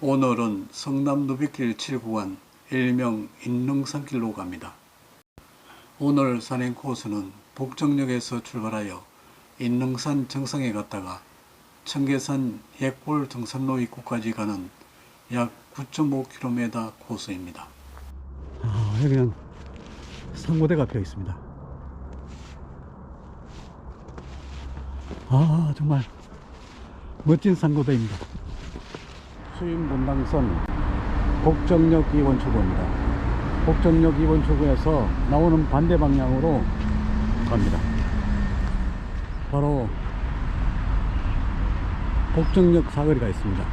오늘은 성남 누비길 7구간 일명 인릉산길로 갑니다. 오늘 산행 코스는 복정역에서 출발하여 인릉산 정상에 갔다가 청계산 옛골 등산로 입구까지 가는 약 9.5km 코스입니다. 아, 여기는 상고대가 펴 있습니다. 아, 정말 멋진 상고대입니다. 수인분당선 복정역 2번 출구입니다. 복정역 2번 출구에서 나오는 반대 방향으로 갑니다. 바로 복정역 사거리가 있습니다.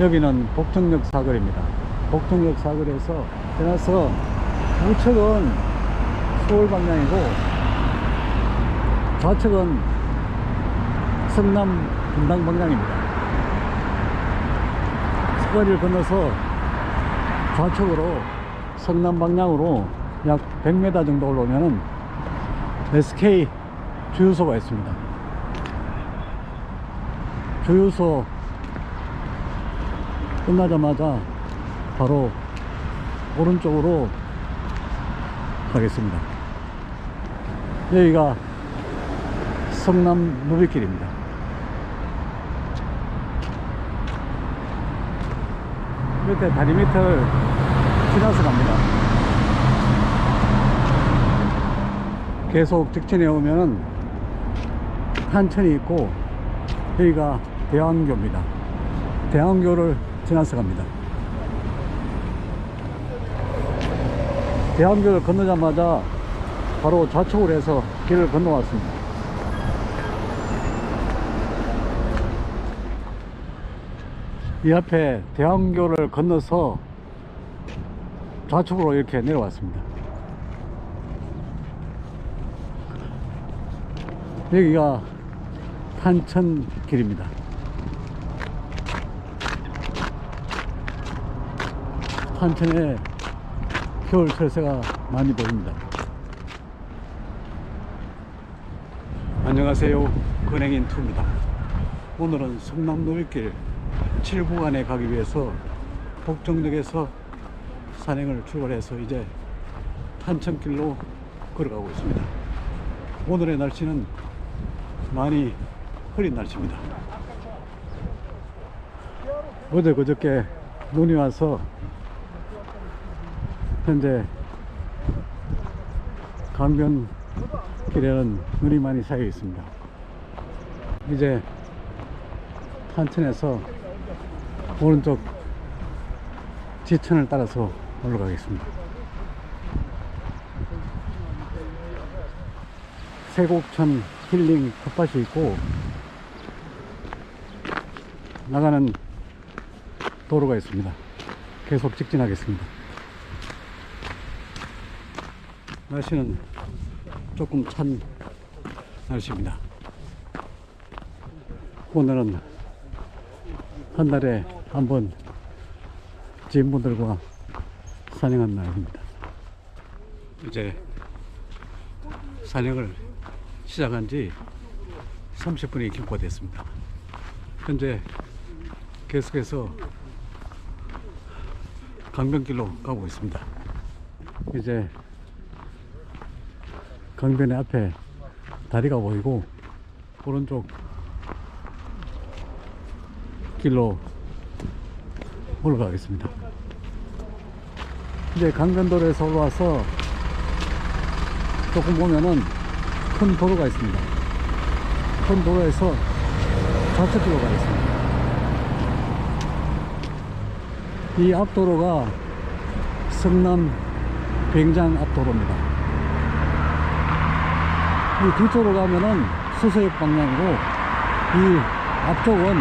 여기는 복정역 사거리입니다. 복정역 사거리에서 지나서 우측은 서울 방향이고 좌측은 성남 분당 방향입니다. 사거리를 건너서 좌측으로 성남 방향으로 약 100m 정도 올라오면은 SK 주유소가 있습니다. 주유소 끝나자마자 바로 오른쪽으로 가겠습니다. 여기가 성남 누비길입니다. 이렇게 다리 밑을 지나서 갑니다. 계속 직진해 오면은 한천이 있고 여기가 대왕교입니다. 대왕교를 지나서 갑니다. 대왕교를 건너자마자 바로 좌측으로 해서 길을 건너왔습니다. 이 앞에 대왕교를 건너서 좌측으로 이렇게 내려왔습니다. 여기가 탄천길입니다. 탄천에 겨울 철새가 많이 보입니다. 안녕하세요. 근행인 투입니다. 오늘은 성남 노일길 7구간에 가기 위해서 복정역에서 산행을 출발해서 이제 탄천길로 걸어가고 있습니다. 오늘의 날씨는 많이 흐린 날씨입니다. 어제 그저께 눈이 와서 현재 강변 길에는 눈이 많이 쌓여 있습니다. 이제 탄천에서 오른쪽 지천을 따라서 올라가겠습니다. 세곡천 힐링 텃밭이 있고 나가는 도로가 있습니다. 계속 직진하겠습니다. 날씨는 조금 찬 날씨입니다. 오늘은 한 달에 한번 지인분들과 산행한 날입니다. 이제 산행을 시작한 지 30분이 경과됐습니다. 현재 계속해서 강변길로 가고 있습니다. 이제 강변의 앞에 다리가 보이고 오른쪽 길로 올라가겠습니다. 이제 강변도로에서 올라와서 조금 보면은 큰 도로가 있습니다. 큰 도로에서 좌측으로 가겠습니다. 이 앞도로가 성남 굉장 앞도로입니다. 이 뒤쪽으로 가면은 수서역 방향이고 이 앞쪽은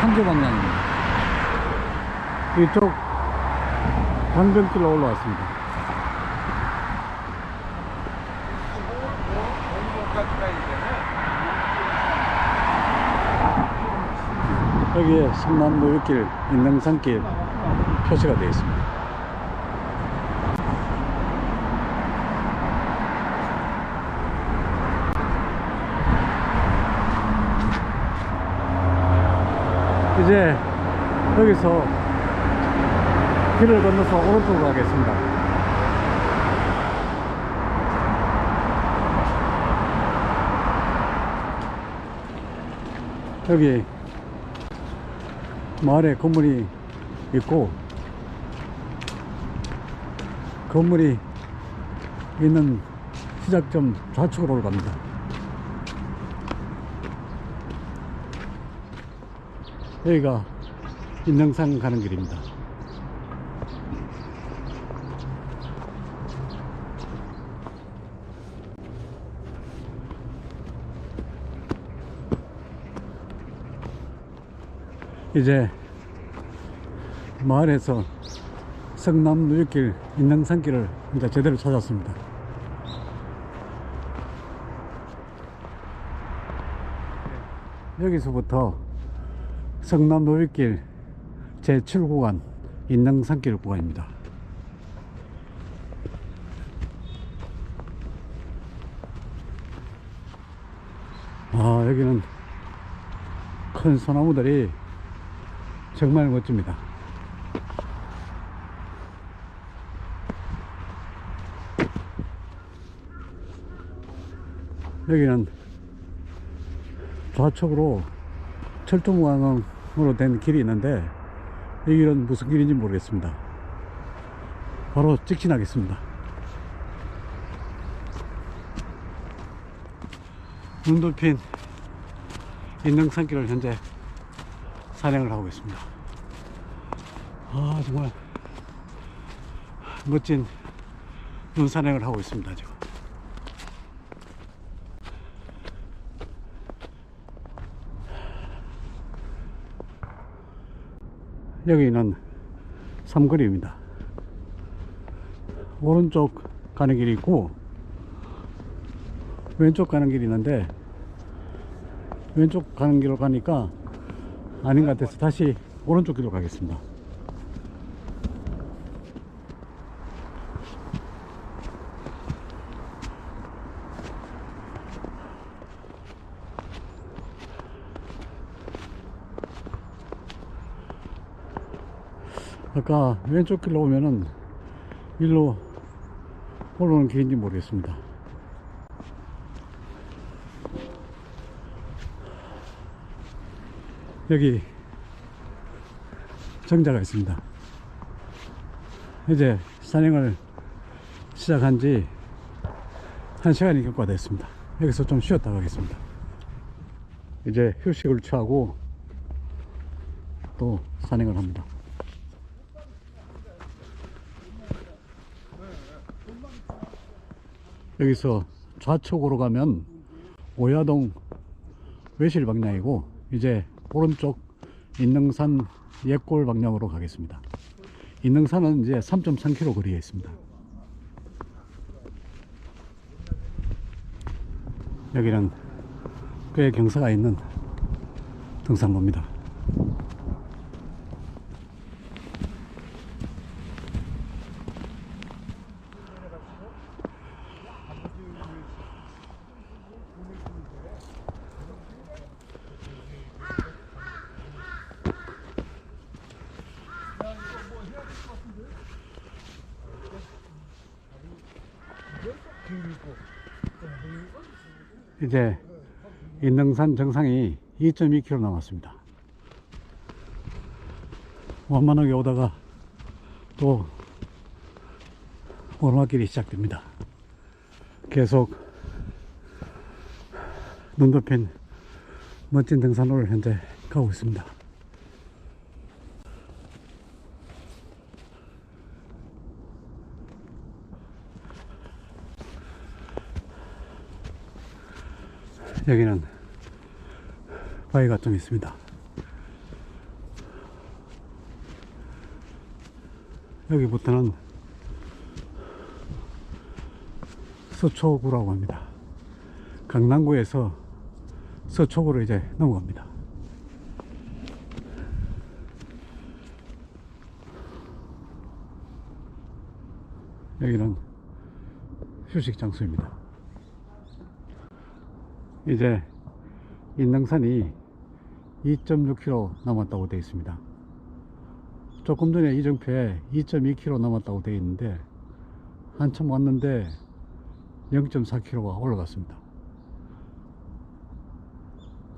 한교 방향입니다. 이쪽 강변길로 올라왔습니다. 여기에 성남 노유길, 인능산길 표시가 되어 있습니다. 이제 여기서 길을 건너서 오른쪽으로 가겠습니다. 여기 마을에 건물이 있고 건물이 있는 시작점 좌측으로 올라갑니다. 여기가 인능산 가는 길입니다. 이제 마을에서 성남 누유길 인능산길을 이제 제대로 찾았습니다. 여기서부터 성남 노유길 제7구간 인능산길 구간입니다. 아, 여기는 큰 소나무들이 정말 멋집니다. 여기는 좌측으로 철도무광으로 된 길이 있는데 이 길은 무슨 길인지 모르겠습니다. 바로 직진하겠습니다. 눈 덮인 인능산길을 현재 산행을 하고 있습니다. 아 정말 멋진 눈 산행을 하고 있습니다 지금. 여기는 삼거리입니다. 오른쪽 가는 길이 있고 왼쪽 가는 길이 있는데 왼쪽 가는 길로 가니까 아닌 것 같아서 다시 오른쪽 길로 가겠습니다. 아까 왼쪽 길로 오면은 일로 올라오는 길인지 모르겠습니다. 여기 정자가 있습니다. 이제 산행을 시작한 지 한 시간이 경과 됐습니다. 여기서 좀 쉬었다 가겠습니다. 이제 휴식을 취하고 또 산행을 합니다. 여기서 좌측으로 가면 오야동 외실 방향이고 이제 오른쪽 인능산 옛골 방향으로 가겠습니다. 인능산은 이제 3.3km 거리에 있습니다. 여기는 꽤 경사가 있는 등산로입니다. 이제 인능산 정상이 2.2km 남았습니다. 완만하게 오다가 또 오르막길이 시작됩니다. 계속 눈 덮인 멋진 등산로를 현재 가고 있습니다. 여기는 바위가 좀 있습니다. 여기부터는 서초구라고 합니다. 강남구에서 서초구로 이제 넘어갑니다. 여기는 휴식 장소입니다. 이제 인능산이 2.6km 남았다고 되어 있습니다. 조금 전에 이정표에 2.2km 남았다고 되어 있는데 한참 왔는데 0.4km가 올라갔습니다.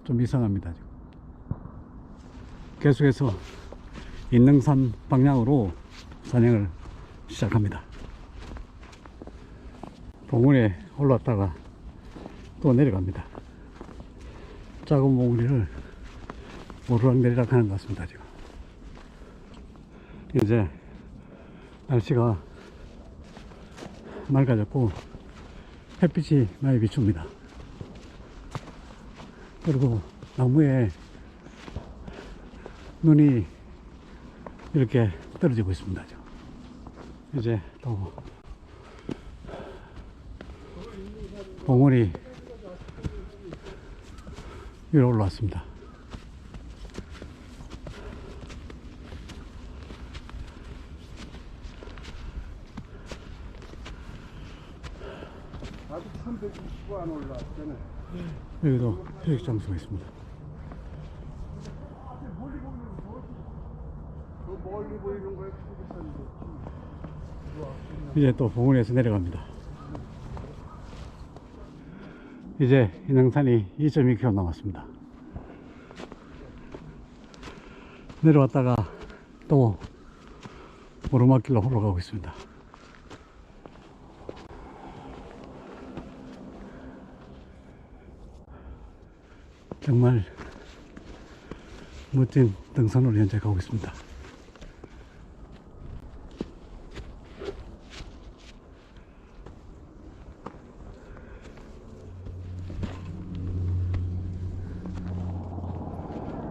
좀 이상합니다. 지금. 계속해서 인능산 방향으로 산행을 시작합니다. 봉우리에 올랐다가 또 내려갑니다. 작은 봉우리를 오르락내리락 하는 것 같습니다. 지금. 이제 날씨가 맑아졌고 햇빛이 많이 비춥니다. 그리고 나무에 눈이 이렇게 떨어지고 있습니다. 지금. 이제 또 봉우리 위로 올라왔습니다. 여기도 혈액 장수가 있습니다. 이제 또 보은에서 내려갑니다. 이제 인왕산이 2.2km 남았습니다. 내려왔다가 또 오르막길로 올라가고 있습니다. 정말 멋진 등산으로 현재 가고 있습니다.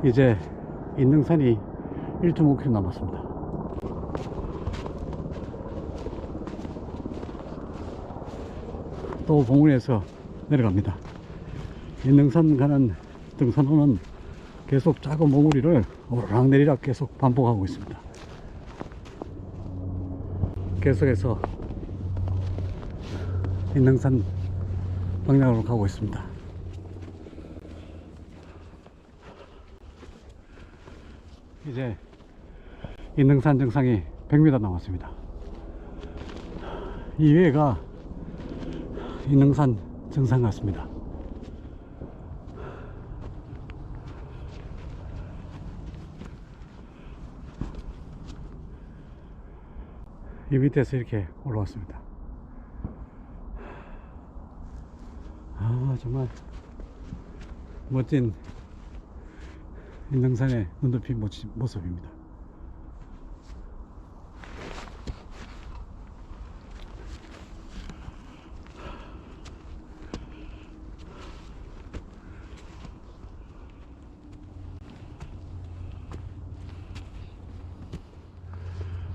이제 인능산이 1.5km 남았습니다. 또 봉우리에서 내려갑니다. 인능산 가는 등산로는 계속 작은 봉우리를 오르락내리락 계속 반복하고 있습니다. 계속해서 인능산 방향으로 가고 있습니다. 이제 인능산 정상이 100m 남았습니다. 이 위에가 인능산 정상 같습니다. 이 밑에서 이렇게 올라왔습니다. 아, 정말 멋진 인능산의 눈높이 모습입니다.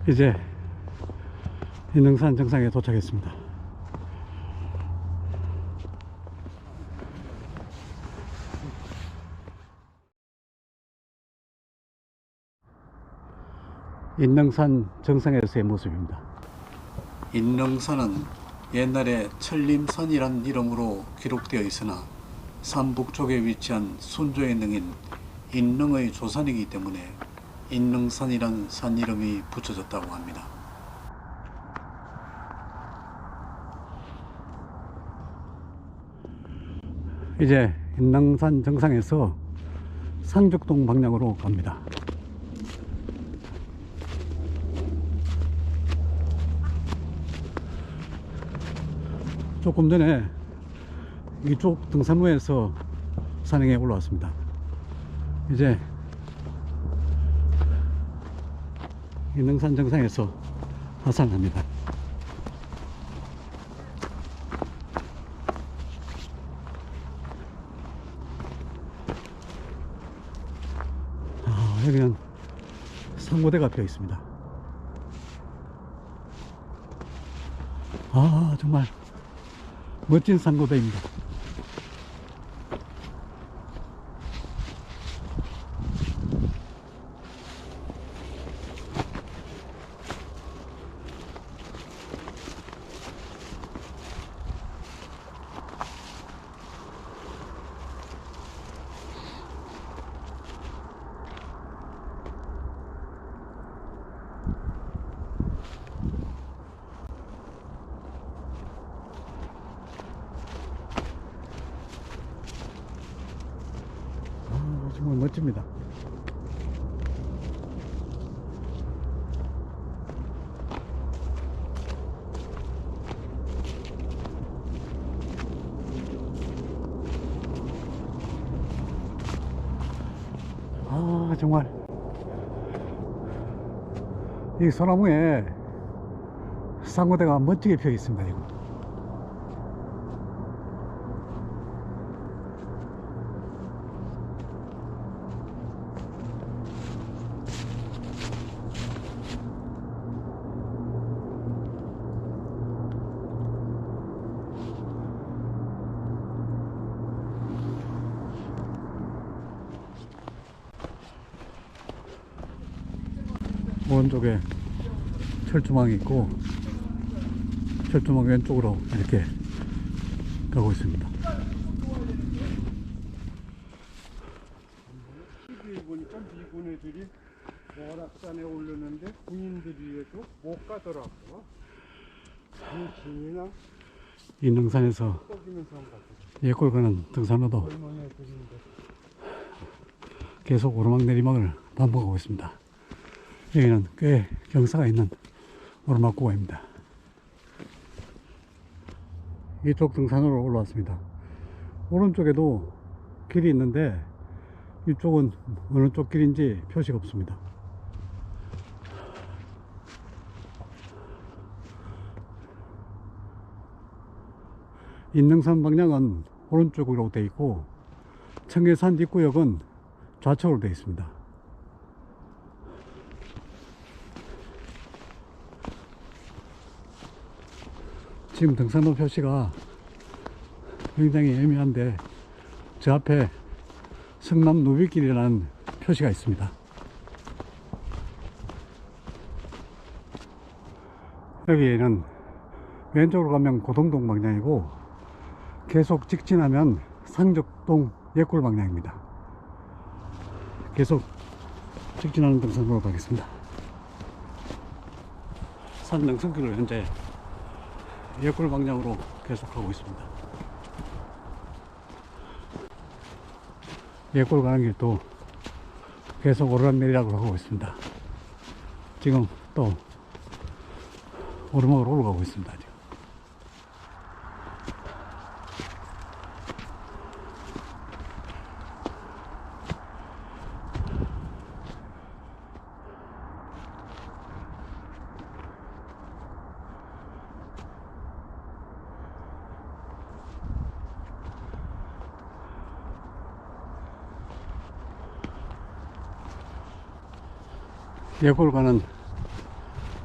이제 인능산 정상에 도착했습니다. 인능산 정상에서의 모습입니다. 인능산은 옛날에 천림산이란 이름으로 기록되어 있으나 산 북쪽에 위치한 순조의 능인 인능의 조산이기 때문에 인능산이란 산 이름이 붙여졌다고 합니다. 이제 인능산 정상에서 상죽동 방향으로 갑니다. 조금 전에 이쪽 등산로에서 산행에 올라왔습니다. 이제 인능산 정상에서 하산합니다. 아, 여기는 상고대가 펴 있습니다. 아, 정말 멋진 상고대입니다. 끝입니다. 아 정말 이 소나무에 쌍고대가 멋지게 펴 있습니다 이거. 오른쪽에 철조망이 있고 철조망 왼쪽으로 이렇게 가고 있습니다. 미군 애들이 월악산에 오르는데 군인들이라도 못 가더라고. 이 능산에서 꺾이면서 가더라고. 예골 가는 등산로도. 계속 오르막 내리막을 반복하고 있습니다. 여기는 꽤 경사가 있는 오르막 구간입니다. 이쪽 등산으로 올라왔습니다. 오른쪽에도 길이 있는데 이쪽은 어느 쪽 길인지 표시가 없습니다. 인능산 방향은 오른쪽으로 되어 있고 청계산 뒷구역은 좌측으로 되어 있습니다. 지금 등산로 표시가 굉장히 애매한데 저 앞에 성남 누비길이라는 표시가 있습니다. 여기에는 왼쪽으로 가면 고동동 방향이고 계속 직진하면 상적동 예골 방향입니다. 계속 직진하는 등산으로 가겠습니다. 산 능선길을 현재 예골 방향으로 계속 가고 있습니다. 예골 가는 길도 계속 오르락내리락을 하고 있습니다. 지금 또 오르막으로 올라가고 있습니다. 예골 가는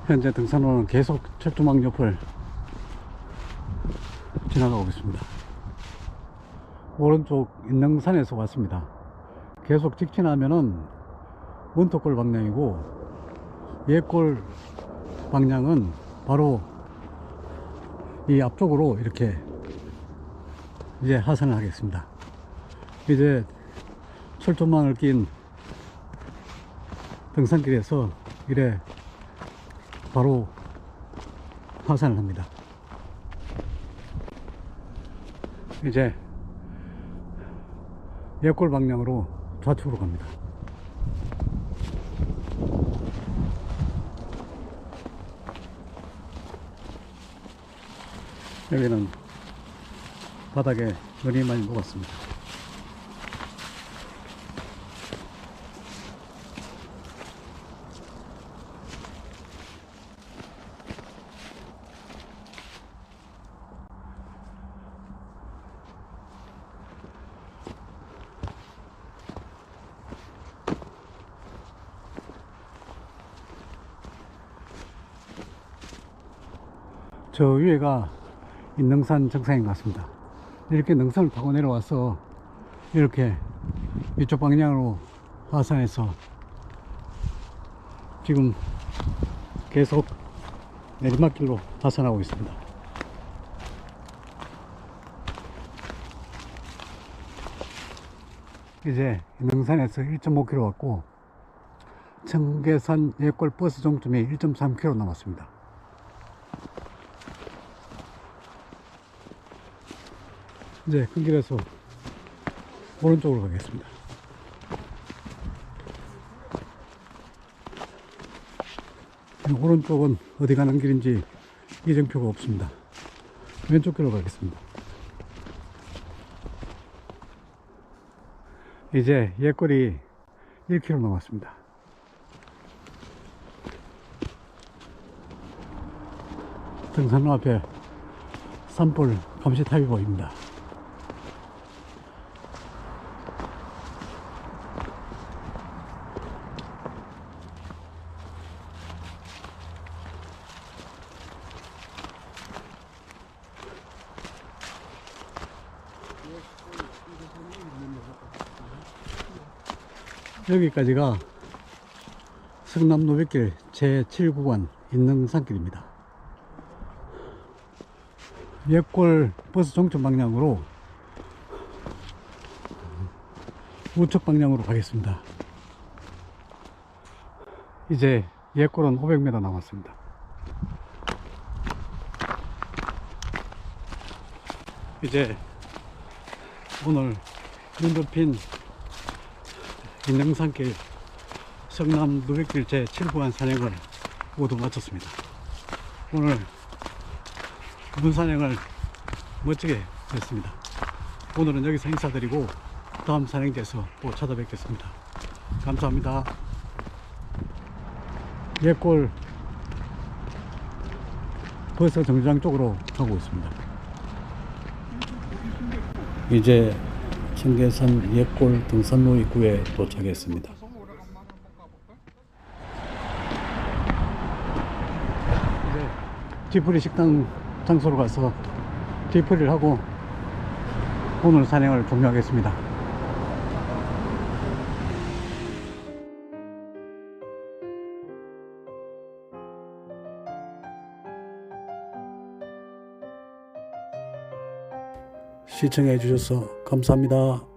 현재 등산로는 계속 철조망 옆을 지나가고 있습니다. 오른쪽 인능산에서 왔습니다. 계속 직진하면은 문턱골 방향이고 예골 방향은 바로 이 앞쪽으로 이렇게 이제 하산을 하겠습니다. 이제 철조망을 낀 등산길에서 이래 바로 하산을 합니다. 이제 예골 방향으로 좌측으로 갑니다. 여기는 바닥에 눈이 많이 녹았습니다. 저 위에가 인능산 정상인 것 같습니다. 이렇게 능선을 타고 내려와서 이렇게 이쪽 방향으로 하산해서 지금 계속 내리막길로 하산하고 있습니다. 이제 능산에서 1.5km 왔고 청계산 예골 버스 종점이 1.3km 남았습니다. 이제 큰 길에서 오른쪽으로 가겠습니다. 오른쪽은 어디 가는 길인지 예정표가 없습니다. 왼쪽 길로 가겠습니다. 이제 옛거리 1km 남았습니다. 등산로 앞에 산불 감시탑이 보입니다. 여기까지가 성남 노백길 제7구간 인능산길입니다. 옛골 버스 종점 방향으로 우측 방향으로 가겠습니다. 이제 옛골은 500m 남았습니다. 이제 오늘 눈 덮인 인능산길 성남 누백길 제7구간 산행을 모두 마쳤습니다. 오늘 문산행을 멋지게 했습니다. 오늘은 여기서 인사드리고 다음 산행지에서 또 찾아뵙겠습니다. 감사합니다. 옛골 버스 정류장 쪽으로 가고 있습니다. 이제 청계산 옛골 등산로 입구에 도착했습니다. 뒤풀이 식당 장소로 가서 뒤풀이를 하고 오늘 산행을 종료하겠습니다. 시청해 주셔서 감사합니다.